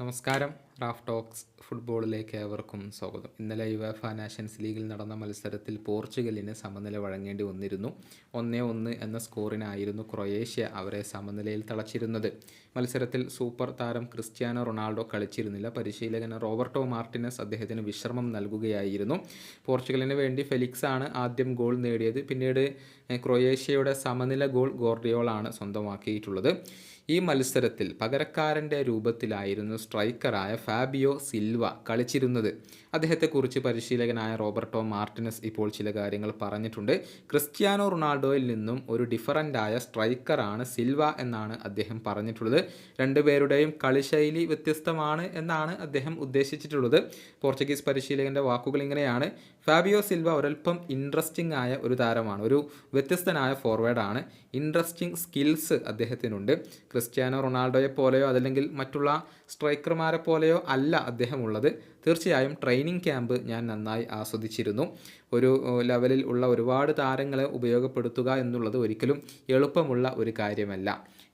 നമസ്കാരം Raf talks ഫുട്ബോളിലേക്ക് ഏവർക്കും സ്വാഗതം. ഇന്നലെ യുവേഫ നാഷൻസ് ലീഗിൽ നടന്ന മത്സരത്തിൽ പോർച്ചുഗലിന് സമനില വഴങ്ങേണ്ടി വന്നിരുന്നു. ഒന്നേ ഒന്ന് എന്ന സ്കോറിനായിരുന്നു ക്രൊയേഷ്യ അവരെ സമനിലയിൽ തളച്ചിരുന്നത്. മത്സരത്തിൽ സൂപ്പർ താരം ക്രിസ്ത്യാനോ റൊണാൾഡോ കളിച്ചിരുന്നില്ല. പരിശീലകൻ റോബർട്ടോ മാർട്ടിനസ് അദ്ദേഹത്തിന് വിശ്രമം നൽകുകയായിരുന്നു. പോർച്ചുഗലിന് വേണ്ടി ഫെലിക്സ് ആണ് ആദ്യം ഗോൾ നേടിയത്. പിന്നീട് ക്രൊയേഷ്യയുടെ സമനില ഗോൾ ഗോർഡിയോളാണ് സ്വന്തമാക്കിയിട്ടുള്ളത്. ഈ മത്സരത്തിൽ പകരക്കാരന്റെ രൂപത്തിലായിരുന്നു സ്ട്രൈക്കറായ ഫാബിയോ സിൽവ കളിച്ചിരുന്നത്. അദ്ദേഹത്തെക്കുറിച്ച് പരിശീലകനായ റോബർട്ടോ മാർട്ടിനസ് ഇപ്പോൾ ചില കാര്യങ്ങൾ പറഞ്ഞിട്ടുണ്ട്. ക്രിസ്ത്യാനോ റൊണാൾഡോയിൽ നിന്നും ഒരു ഡിഫറന്റായ സ്ട്രൈക്കറാണ് സിൽവ എന്നാണ് അദ്ദേഹം പറഞ്ഞിട്ടുള്ളത്. രണ്ടുപേരുടെയും കളിശൈലി വ്യത്യസ്തമാണ് എന്നാണ് അദ്ദേഹം ഉദ്ദേശിച്ചിട്ടുള്ളത്. പോർച്ചുഗീസ് പരിശീലകന്റെ വാക്കുകൾ ഇങ്ങനെയാണ്. ഫാബിയോ സിൽവ ഒരൽപ്പം ഇൻട്രസ്റ്റിംഗ് ആയ ഒരു താരമാണ്. ഒരു വ്യത്യസ്തനായ ഫോർവേഡാണ്. ഇൻട്രസ്റ്റിംഗ് സ്കിൽസ് അദ്ദേഹത്തിനുണ്ട്. ക്രിസ്ത്യാനോ റൊണാൾഡോയെ പോലെയോ അതല്ലെങ്കിൽ മറ്റുള്ള സ്ട്രൈക്കർമാരെ പോലെയോ അല്ല അദ്ദേഹം ഉള്ളത്. തീർച്ചയായും ട്രെയിനിങ് ക്യാമ്പ് ഞാൻ നന്നായി ആസ്വദിച്ചിരുന്നു. ഒരു ലെവലിൽ ഉള്ള ഒരുപാട് താരങ്ങളെ ഉപയോഗപ്പെടുത്തുക എന്നുള്ളത് ഒരിക്കലും എളുപ്പമുള്ള ഒരു കാര്യമല്ല.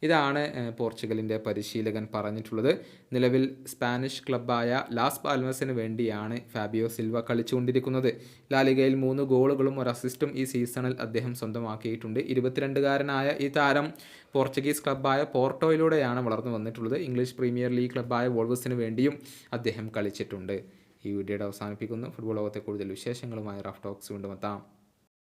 ഇതാണ് പോർച്ചുഗലിന്റെ പരിശീലകൻ പറഞ്ഞിട്ടുള്ളത്. നിലവിൽ സ്പാനിഷ് ക്ലബ്ബായ ലാസ് പാൽമസിന് വേണ്ടിയാണ് ഫാബിയോ സിൽവ കളിച്ചുകൊണ്ടിരിക്കുന്നത്. ലാലിഗയിൽ മൂന്ന് ഗോളുകളും ഒരു അസിസ്റ്റും ഈ സീസണിൽ അദ്ദേഹം സ്വന്തമാക്കിയിട്ടുണ്ട്. ഇരുപത്തിരണ്ടുകാരനായ ഈ താരം പോർച്ചുഗീസ് ക്ലബ്ബായ പോർട്ടോയിലൂടെയാണ് വളർന്നു വന്നിട്ടുള്ളത്. ഇംഗ്ലീഷ് പ്രീമിയർ ലീഗ് ക്ലബ്ബായ വോൾവസിന് വേണ്ടിയും അദ്ദേഹം കളിച്ചിട്ടുണ്ട്. ഈ വീഡിയോയുടെ അവസാനിപ്പിക്കുന്നു. ഫുട്ബോൾ ലോകത്തെ കൂടുതൽ വിശേഷങ്ങളുമായി റഫ് ടോക്സ് വീണ്ടും എത്താം.